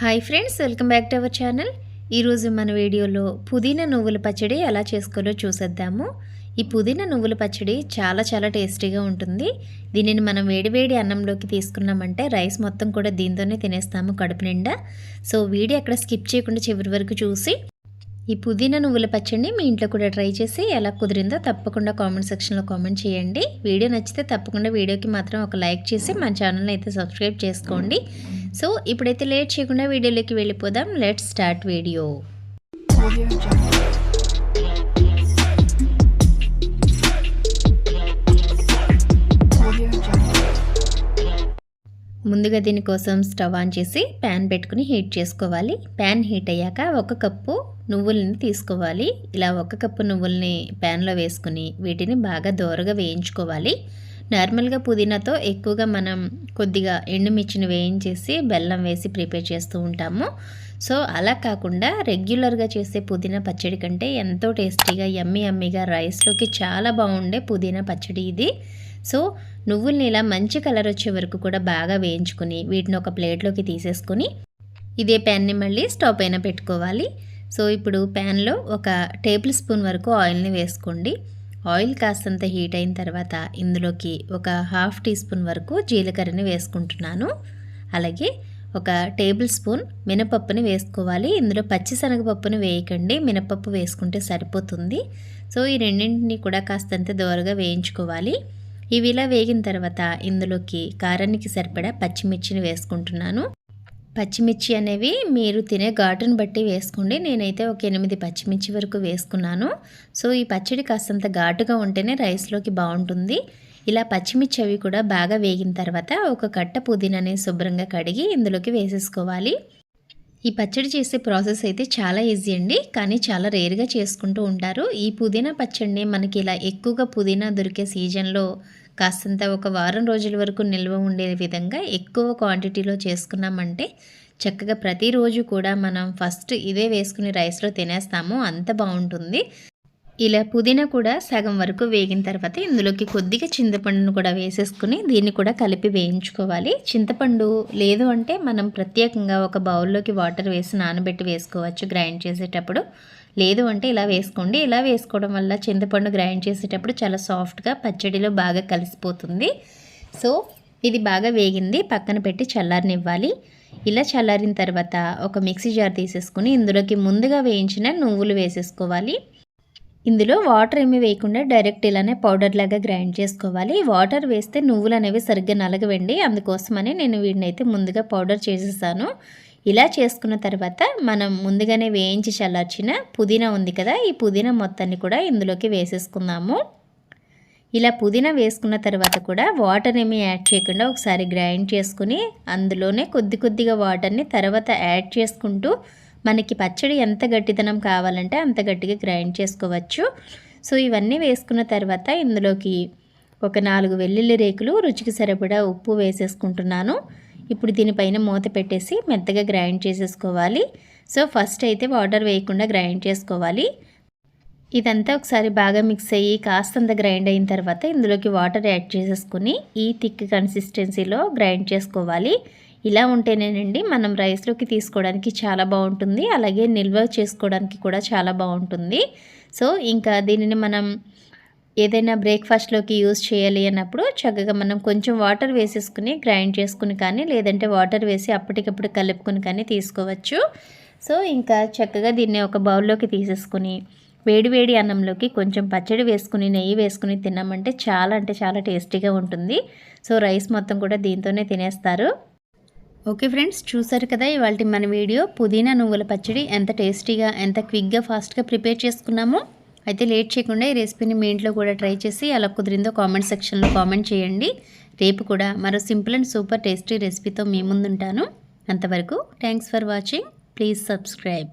Hi friends welcome back to our channel ఈరోజు మన వీడియోలో పుదీనా నువ్వుల పచ్చడి ఎలా చేసుకోవాలో చూసేద్దాము. ఈ పుదీనా నువ్వుల పచ్చడి చాలా చాలా టేస్టీగా ఉంటుంది. దీనిని మనం వేడివేడి అన్నంలోకి తీసుకున్నామంటే రైస్ మొత్తం కూడా దీంతోనే తినేస్తాము కడుపు నిండా. సో వీడియో అక్కడ స్కిప్ చేయకుండా చివరి వరకు చూసి ఈ పుదీనా నువ్వుల పచ్చడిని మీ ఇంట్లో కూడా ట్రై చేసి ఎలా కుదిరిందో తప్పకుండా కామెంట్ సెక్షన్లో కామెంట్ చేయండి. వీడియో నచ్చితే తప్పకుండా వీడియోకి మాత్రం ఒక లైక్ చేసి మా ఛానల్ని అయితే సబ్స్క్రైబ్ చేసుకోండి. సో ఇప్పుడైతే లేట్ చేయకుండా వీడియోలోకి వెళ్ళిపోదాం. లెట్ స్టార్ట్ వీడియో ముందుగా దీనికోసం స్టవ్ ఆన్ చేసి ప్యాన్ పెట్టుకుని హీట్ చేసుకోవాలి. ప్యాన్ హీట్ అయ్యాక ఒక కప్పు నువ్వుల్ని తీసుకోవాలి. ఇలా ఒక కప్పు నువ్వుల్ని ప్యాన్లో వేసుకుని వీటిని బాగా దోరగా వేయించుకోవాలి. నార్మల్గా పుదీనాతో ఎక్కువగా మనం కొద్దిగా ఎండుమిర్చిని వేయించేసి బెల్లం వేసి ప్రిపేర్ చేస్తూ ఉంటాము. సో అలా కాకుండా రెగ్యులర్గా చేసే పుదీనా పచ్చడి కంటే ఎంతో టేస్టీగా ఎమ్మి అమ్మిగా రైస్లోకి చాలా బాగుండే పుదీనా పచ్చడి ఇది. సో నువ్వుల్ని ఇలా మంచి కలర్ వచ్చే వరకు కూడా బాగా వేయించుకుని వీటిని ఒక ప్లేట్లోకి తీసేసుకొని ఇదే ప్యాన్ని మళ్ళీ స్టవ్ పైన పెట్టుకోవాలి. సో ఇప్పుడు ప్యాన్లో ఒక టేబుల్ స్పూన్ వరకు ఆయిల్ని వేసుకోండి. ఆయిల్ కాస్తంత హీట్ అయిన తర్వాత ఇందులోకి ఒక హాఫ్ టీ స్పూన్ వరకు జీలకర్రని వేసుకుంటున్నాను. అలాగే ఒక టేబుల్ స్పూన్ మినపప్పుని వేసుకోవాలి. ఇందులో పచ్చిశనగపప్పుని వేయకండి. మినపప్పు వేసుకుంటే సరిపోతుంది. సో ఈ రెండింటిని కూడా కాస్తంత దోరగా వేయించుకోవాలి. ఇవి ఇలా వేగిన తర్వాత ఇందులోకి కారానికి సరిపడా పచ్చిమిర్చిని వేసుకుంటున్నాను. పచ్చిమిర్చి అనేవి మీరు తినే ఘాటును బట్టి వేసుకోండి. నేనైతే ఒక ఎనిమిది పచ్చిమిర్చి వరకు వేసుకున్నాను. సో ఈ పచ్చడి కాస్తంత ఘాటుగా ఉంటేనే రైస్లోకి బాగుంటుంది. ఇలా పచ్చిమిర్చి అవి కూడా బాగా వేగిన తర్వాత ఒక కట్ట పుదీనాని శుభ్రంగా కడిగి ఇందులోకి వేసేసుకోవాలి. ఈ పచ్చడి చేసే ప్రాసెస్ అయితే చాలా ఈజీ అండి. కానీ చాలా రేరుగా చేసుకుంటూ ఉంటారు. ఈ పుదీనా పచ్చడిని మనకి ఇలా ఎక్కువగా పుదీనా దొరికే సీజన్లో కాస్తంత ఒక వారం రోజుల వరకు నిల్వ ఉండే విధంగా ఎక్కువ క్వాంటిటీలో చేసుకున్నామంటే చక్కగా ప్రతిరోజు కూడా మనం ఫస్ట్ ఇదే వేసుకుని రైస్లో తినేస్తాము. అంత బాగుంటుంది. ఇలా పుదీనా కూడా సగం వరకు వేగిన తర్వాత ఇందులోకి కొద్దిగా చింతపండును కూడా వేసేసుకుని దీన్ని కూడా కలిపి వేయించుకోవాలి. చింతపండు లేదు అంటే మనం ప్రత్యేకంగా ఒక బౌల్లోకి వాటర్ వేసి నానబెట్టి వేసుకోవచ్చు గ్రైండ్ చేసేటప్పుడు. లేదు అంటే ఇలా వేసుకోండి. ఇలా వేసుకోవడం వల్ల చింతపండు గ్రైండ్ చేసేటప్పుడు చాలా సాఫ్ట్గా పచ్చడిలో బాగా కలిసిపోతుంది. సో ఇది బాగా వేగింది. పక్కన పెట్టి చల్లారనివ్వాలి. ఇలా చల్లారిన తర్వాత ఒక మిక్సీ జార్ తీసేసుకుని ఇందులోకి ముందుగా వేయించిన నువ్వులు వేసేసుకోవాలి. ఇందులో వాటర్ ఏమి వేయకుండా డైరెక్ట్ ఇలానే పౌడర్ లాగా గ్రైండ్ చేసుకోవాలి. వాటర్ వేస్తే నువ్వులు అనేవి సరిగ్గా నలగవండి. అందుకోసమని నేను వీడిని అయితే ముందుగా పౌడర్ చేసేసాను. ఇలా చేసుకున్న తర్వాత మనం ముందుగానే వేయించి చల్లార్చిన పుదీనా ఉంది కదా ఈ పుదీనా మొత్తాన్ని కూడా ఇందులోకి వేసేసుకుందాము. ఇలా పుదీనా వేసుకున్న తర్వాత కూడా వాటర్ ఏమి యాడ్ చేయకుండా ఒకసారి గ్రైండ్ చేసుకుని అందులోనే కొద్ది కొద్దిగా వాటర్ని తర్వాత యాడ్ చేసుకుంటూ మనకి పచ్చడి ఎంత గట్టిదనం కావాలంటే అంత గట్టిగా గ్రైండ్ చేసుకోవచ్చు. సో ఇవన్నీ వేసుకున్న తర్వాత ఇందులోకి ఒక నాలుగు వెల్లుల్లి రేకులు రుచికి సరిపడా ఉప్పు వేసేసుకుంటున్నాను. ఇప్పుడు దీనిపైన మూత పెట్టేసి మెత్తగా గ్రైండ్ చేసేసుకోవాలి. సో ఫస్ట్ అయితే వాటర్ వేయకుండా గ్రైండ్ చేసుకోవాలి. ఇదంతా ఒకసారి బాగా మిక్స్ అయ్యి కాస్తంత గ్రైండ్ అయిన తర్వాత ఇందులోకి వాటర్ యాడ్ చేసేసుకుని ఈ థిక్ కన్సిస్టెన్సీలో గ్రైండ్ చేసుకోవాలి. ఇలా ఉంటేనేనండి మనం రైస్లోకి తీసుకోవడానికి చాలా బాగుంటుంది. అలాగే నిల్వ చేసుకోవడానికి కూడా చాలా బాగుంటుంది. సో ఇంకా దీనిని మనం ఏదైనా బ్రేక్ఫాస్ట్లోకి యూజ్ చేయాలి అన్నప్పుడు చక్కగా మనం కొంచెం వాటర్ వేసేసుకుని గ్రైండ్ చేసుకుని కానీ లేదంటే వాటర్ వేసి అప్పటికప్పుడు కలుపుకొని కానీ తీసుకోవచ్చు. సో ఇంకా చక్కగా దీన్ని ఒక బౌల్లోకి తీసేసుకుని వేడివేడి అన్నంలోకి కొంచెం పచ్చడి వేసుకుని నెయ్యి వేసుకుని తిన్నామంటే చాలా అంటే చాలా టేస్టీగా ఉంటుంది. సో రైస్ మొత్తం కూడా దీంతోనే తినేస్తారు. ఓకే ఫ్రెండ్స్ చూసారు కదా ఇవాళ మన వీడియో. పుదీనా నువ్వుల పచ్చడి ఎంత టేస్టీగా ఎంత క్విక్గా ఫాస్ట్గా ప్రిపేర్ చేసుకున్నామో. అయితే లేట్ చేయకుండా ఈ రెసిపీని మీ ఇంట్లో కూడా ట్రై చేసి ఎలా కుదిరిందో కామెంట్ సెక్షన్లో కామెంట్ చేయండి. రేపు కూడా మరో సింపుల్ అండ్ సూపర్ టేస్టీ రెసిపీతో మీ ముందుంటాను. అంతవరకు thanks for watching. Please subscribe.